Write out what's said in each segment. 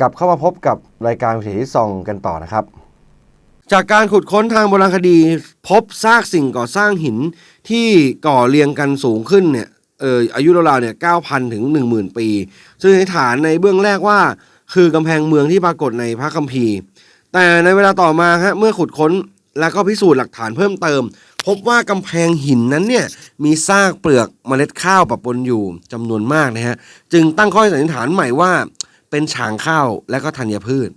กลับเข้ามาพบกับรายการวิถีที่ซองกันต่อนะครับ จากการขุดค้นทางโบราณคดี พบซากสิ่งก่อสร้างหินที่ก่อเรียงกันสูงขึ้นเนี่ยเอออายุราวๆเนี่ย9,000ถึง10,000ปี ซึ่งในฐานในเบื้องแรกว่า คือกำแพงเมืองที่ปรากฏในพระคัมภีร์ แต่ในเวลาต่อมาฮะเมื่อขุดค้นแล้วก็พิสูจน์หลักฐานเพิ่มเติม พบว่ากำแพงหินนั้นเนี่ยมีซากเปลือกเมล็ดข้าวปะปนอยู่จำนวนมากนะฮะจึงตั้งข้อสันนิษฐานใหม่ว่า เป็นฉางข้าวและก็ธัญพืช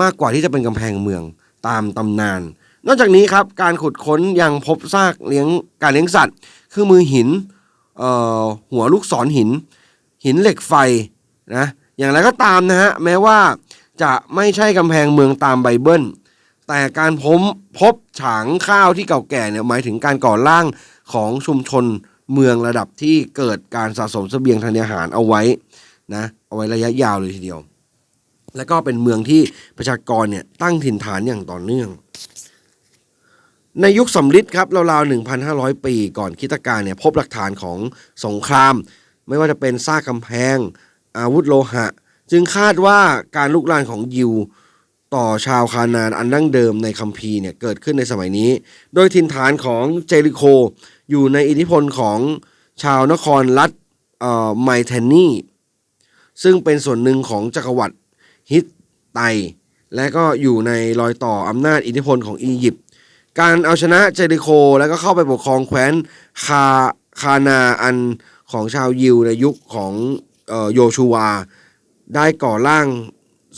มากกว่าที่จะเป็นกำแพงเมืองตามตำนาน นอกจากนี้ครับการขุดค้นยังพบซากเลี้ยงการเลี้ยงสัตว์ คือมือหินเอ่อหัวลูกศรหิน หินเหล็กไฟนะอย่างไรก็ตามนะฮะแม้ว่าจะไม่ใช่กำแพงเมืองตามไบเบิล แต่การพบพบฉางข้าวที่เก่าแก่เนี่ยหมายถึงการก่อร่างของชุมชนเมืองระดับที่เกิดการสะสมเสบียงทางอาหารเอาไว้ นะเอาไว้ระยะยาวเลยทีเดียว และก็เป็นเมืองที่ประชากรเนี่ยตั้งถิ่นฐานอย่างต่อเนื่อง ในยุคสำริดครับราวๆ 1,500 ปีก่อนคิตกาลเนี่ยพบหลักฐานของสงคราม ไม่ว่าจะเป็นซากกำแพง อาวุธโลหะ จึงคาดว่าการลุกลานของยิวต่อชาวคานานอันดั้งเดิมในคัมภีร์เนี่ยเกิดขึ้นในสมัยนี้ โดยถิ่นฐานของเจริโคอยู่ในอิทธิพลของชาวนครรัฐเอ่อไมเทนนี่ ซึ่งเป็นส่วนหนึ่งของจักรวรรดิฮิตไต และก็อยู่ในรอยต่ออำนาจอิทธิพลของอียิปต์การเอาชนะเจริโค แล้วก็เข้าไปปกครองแคว้นคาคานาอันของชาวยิวในยุคของโยชูวา ได้ก่อร่าง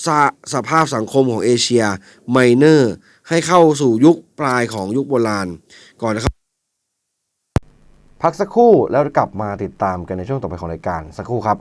สสภาพสังคมของเอเชียไมเนอร์ ให้เข้าสู่ยุคปลายของยุคโบราณ ก่อนนะครับ พักสักครู่แล้วกลับมาติดตามกันในช่วงต่อไปของรายการสักครู่ครับ